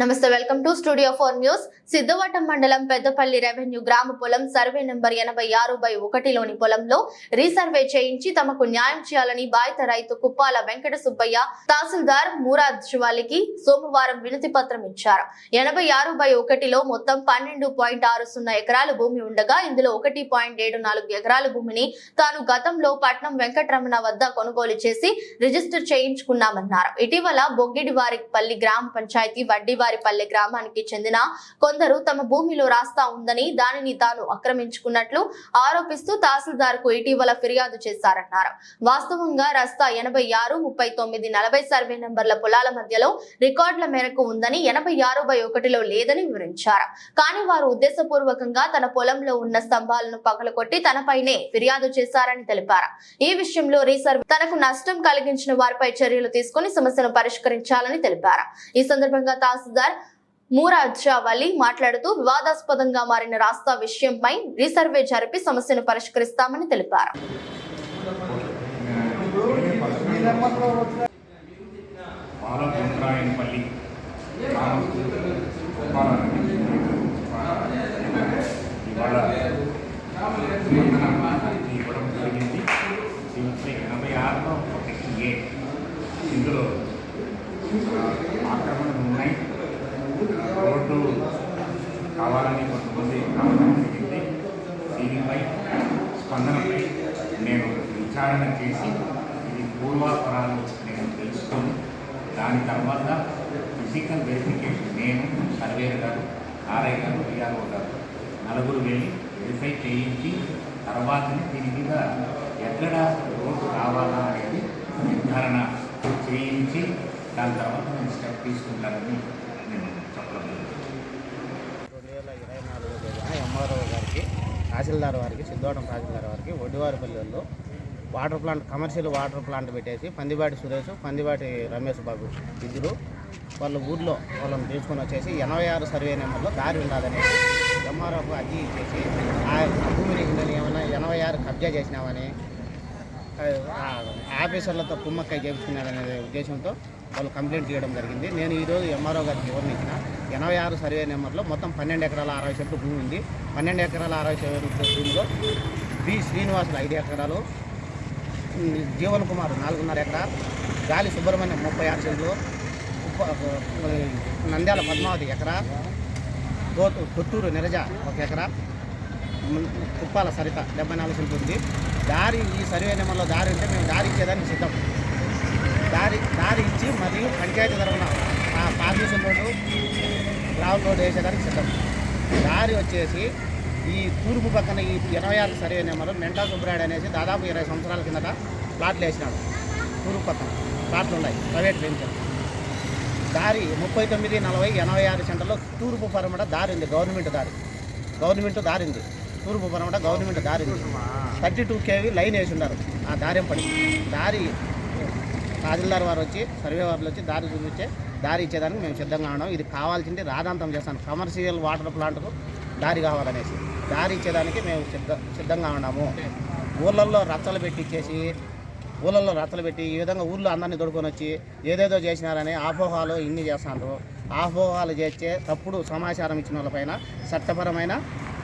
నమస్తే welcome to studio four news. Siddhavatam మండలం Peddapalli revenue గ్రామ పొలం సర్వే నెంబర్ ఎనభై ఆరు బై ఒకటిలోని పొలంలో రీసర్వే చేయించి తమకు న్యాయం చేయాలని బాధిత రైతు కుప్పాల వెంకట సుబ్బయ్య తహసీల్దార్ మురాద్ శివాలికి సోమవారం వినతి పత్రం ఇచ్చారు. ఎనభై ఆరు బై ఒకటిలో మొత్తం పన్నెండు పాయింట్ ఆరు సున్నా ఎకరాల భూమి ఉండగా ఇందులో ఒకటి పాయింట్ ఏడు నాలుగు ఎకరాల భూమిని తాను గతంలో పట్నం వెంకటరమణ వద్ద కొనుగోలు చేసి రిజిస్టర్ చేయించుకున్నామన్నారు. ఇటీవల బొగ్గిడివారిపల్లి గ్రామ పంచాయతీ వడ్డివారిపల్లి గ్రామానికి చెందిన కొందరు తమ భూమిలో రాస్తా ఉందని దానిని తాను ఆక్రమించుకున్నట్లు ఆరోపిస్తూ తహసీల్దార్కు ఇటీవల ఫిర్యాదు చేశారన్నారు. వాస్తవంగా రస్తా ఎనభై ఆరు ముప్పై తొమ్మిది నలభై సర్వే నంబర్ల పొలాల మధ్యలో రికార్డుల మేరకు ఉందని ఎనభై ఆరు బై ఒకటిలో లేదని వివరించారు. కానీ వారు ఉద్దేశపూర్వకంగా తన పొలంలో ఉన్న స్తంభాలను పగలకొట్టి తనపైనే ఫిర్యాదు చేశారని తెలిపారు. ఈ విషయంలో రీసర్వ్ తనకు నష్టం కలిగించిన వారిపై చర్యలు తీసుకుని సమస్యను పరిష్కరించాలని తెలిపారు. ఈ సందర్భంగా తహసీల్దార్ సర్దార్ మూరాజావలి మాట్లాడుతూ వివాదాస్పదంగా మారిన రాస్తా విషయంపై రీసర్వే జరిపి సమస్యను పరిష్కరిస్తామని తెలిపారు బాలగుండ్రాయనపల్లి గ్రామస్తు గోపాలరావు. ఇవాళ స్పందన ఇవ్వడం జరిగింది దీంట్లో ఎనభై ఆరులో సెక్షన్ ఏ ఇందులో ఆ, ఆక్రమణలు ఉన్నాయి రోడ్డు కావాలని రావడం జరిగింది దీనిపై స్పందనపై నేను విచారణ చేసి ఇది పూర్వాపరాలు నేను తెలుసుకొని దాని తర్వాత ఫిజికల్ వెరిఫికేషన్ నేను సర్వేర్ గారు ఆర్ఐ గారు విఆర్ఓ గారు నలుగురు వెళ్ళి వెరిఫై చేయించి తర్వాతనే దీని మీద ఎక్కడ రోడ్డు కావాలా అనేది నిర్ధారణ చేయించి దాని తర్వాత నేను స్టెప్ తీసుకుంటానని నేను చెప్పడం జరుగుతుంది. రెండు వేల ఇరవై నాలుగు తేదీన ఎంఆర్ఓ గారికి తహసీల్దార్ వారికి సిద్ధవటం తహసీల్దార్ వారికి ఒడ్డివారిపల్లెల్లో water plant commercial water plant పెట్టేసి పందిబాటి సురేష్ పందిబాటి రమేష్ బాబు ఇద్దరు వాళ్ళ ఊర్లో వాళ్ళని తీసుకొని వచ్చేసి ఎనభై ఆరు సర్వే నెంబర్లో దారి ఉండదని ఎంఆర్ఓకు అర్జీ ఇచ్చేసి ఆ భూమిని ఏమైనా ఎనభై ఆరు కబ్జా చేసినామని ఆఫీసర్లతో కుమ్మక్కై చేయించుకున్నారనే ఉద్దేశంతో వాళ్ళు కంప్లైంట్ చేయడం జరిగింది. నేను ఈరోజు ఎంఆర్ఓ గారికి వివరణ ఇచ్చిన. ఎనభై ఆరు సర్వే నెంబర్లో మొత్తం పన్నెండు ఎకరాల అరవై సెంట్లు భూమి ఉంది. పన్నెండు ఎకరాల అరవై సెంట్లు భూమిలో బి శ్రీనివాసులు ఐదు ఎకరాలు జీవన్ కుమార్ నాలుగున్నర ఎకరా గాలి సుబ్రహ్మణ్యం ముప్పై ఆరు సెంట్లు నంద్యాల పద్మావతి ఎకరా కోతు కొత్తూరు నిరజ ఒక ఎకరా కుప్పాల సరిత డెబ్బై నాలుగు సెంట్లు ఉంది. దారి ఈ సర్వే నెంబర్లో దారి ఉంటే మేము దారి ఇచ్చేదానికి సిద్ధం. దారి దారి ఇచ్చి మరియు పంచాయతీ తరఫున ఆ పార్టీషన్ రోడ్డు గ్రౌండ్ రోడ్డు వేసేదానికి సిద్ధం. దారి వచ్చేసి ఈ తూర్పు పక్కన ఈ ఎనభై ఆరు సర్వే నెంబర్ మెంటా సుబ్రాయుడు అనేసి దాదాపు ఇరవై సంవత్సరాల కిందట ప్లాట్లు వేసినాడు. తూర్పు పక్కన ప్లాట్లు ఉన్నాయి ప్రైవేట్ వెంచర్. దారి ముప్పై తొమ్మిది నలభై ఎనభై ఆరు సెంటర్లో తూర్పు పరమట దారి ఉంది గవర్నమెంట్ దారి. గవర్నమెంట్ దారి ఉంది. తూర్పు పరమట గవర్నమెంట్ దారి ఉంది. థర్టీ టూ కేవీ లైన్ వేసి ఉన్నారు. ఆ దారి పడి. దారి తహసీల్దార్ వారు వచ్చి సర్వే వారు వచ్చి దారి చూపించే దారి ఇచ్చేదానికి మేము సిద్ధంగా ఉన్నాం. ఇది కావాల్సింది రాదాంతం చేస్తాను. కమర్షియల్ వాటర్ ప్లాంట్కు దారి కావాలనేసి. దారి ఇచ్చేదానికి మేము సిద్ధ సిద్ధంగా ఉన్నాము. ఊళ్ళల్లో రచ్చలు పెట్టి ఇచ్చేసి ఊళ్ళల్లో రచ్చలు పెట్టి ఈ విధంగా ఊళ్ళో అందరినీ దొడుకొని వచ్చి ఏదేదో చేసినారని అపోహాలు ఇన్ని చేస్తున్నారు ఆపోహాలు చేస్తే తప్పుడు సమాచారం ఇచ్చిన వాళ్ళపైన చట్టపరమైన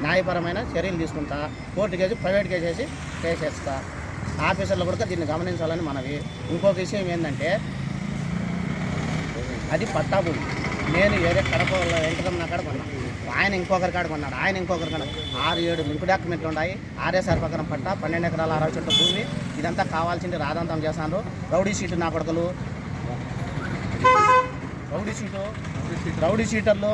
న్యాయపరమైన చర్యలు తీసుకుంటా కోర్టు కేసు ప్రైవేట్ కేసు వేసి కేసేస్తా. ఆఫీసర్లు కూడా దీన్ని గమనించాలని మనవి. ఇంకొక విషయం ఏంటంటే అది పట్టా భూమి నేను ఏదో కడప వెంకటరమణ కాడ కొన్నాను ఆయన ఇంకొకరి కాడ కొన్నాడు. ఆయన ఇంకొకరి కాడ ఆరు ఏడు లింక్ డాక్యుమెంట్లు ఉన్నాయి. ఆర్ఎస్ఆర్ పక్కన పట్టా పన్నెండు ఎకరాల అరవై చెట్ల భూమి. ఇదంతా కావాల్సింది రాదంతం చేశాను. రౌడీ సీటు నా కొడుకులు. రౌడీ సీటు రౌడీ సీటర్లు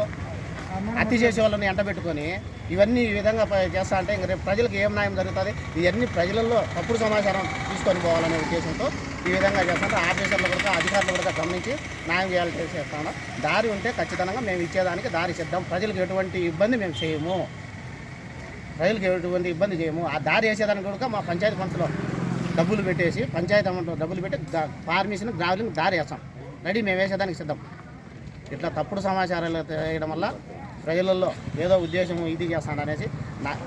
హత్య చేసే వాళ్ళని ఎంటబెట్టుకొని ఇవన్నీ ఈ విధంగా చేస్తా అంటే ఇంక రేపు ప్రజలకు ఏం న్యాయం జరుగుతుంది? ఇవన్నీ ప్రజలలో తప్పుడు సమాచారం తీసుకొని పోవాలనే ఉద్దేశంతో ఈ విధంగా చేస్తాను ఆఫీసర్లు కూడా అధికారులు కూడా గమనించి న్యాయం చేయాలి చేస్తాను దారి ఉంటే ఖచ్చితంగా మేము ఇచ్చేదానికి దారి సిద్ధం. ప్రజలకు ఎటువంటి ఇబ్బంది మేము చేయము. ప్రజలకు ఎటువంటి ఇబ్బంది చేయము. ఆ దారి వేసేదానికి కూడా మా పంచాయతీ ఫండ్స్లో డబ్బులు పెట్టేసి పంచాయతీ అమౌంట్లో డబ్బులు పెట్టి ఫార్మేషన్ గ్రావెలింగ్ దారి వేస్తాం. రెడీ మేము వేసేదానికి సిద్ధం. ఇట్లా తప్పుడు సమాచారాలు వేయడం వల్ల ప్రజలలో ఏదో ఉద్దేశం ఇది చేస్తాడు అనేసి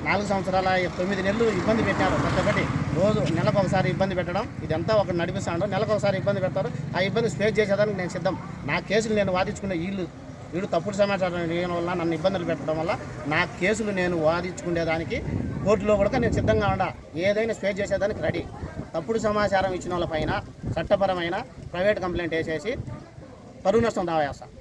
నాలుగు సంవత్సరాల తొమ్మిది నెలలు ఇబ్బంది పెట్టారు. ప్రతి రోజు నెలకు ఒకసారి ఇబ్బంది పెట్టడం ఇదంతా ఒకటి నడిపిస్తాడు నెలకు ఒకసారి ఇబ్బంది పెడతారు. ఆ ఇబ్బంది స్పేస్ చేసేదానికి నేను సిద్ధం. నా కేసులు నేను వాదించుకునే వీళ్ళు వీళ్ళు తప్పుడు సమాచారం వేయడం వల్ల నన్ను ఇబ్బందులు పెట్టడం వల్ల నా కేసులు నేను వాదించుకునేదానికి కోర్టులో కూడా నేను సిద్ధంగా ఉండ. ఏదైనా స్పేస్ చేసేదానికి రెడీ. తప్పుడు సమాచారం ఇచ్చిన వాళ్ళపైన చట్టపరమైన ప్రైవేట్ కంప్లైంట్ వేసేసి పరువు నష్టం దావేస్తాను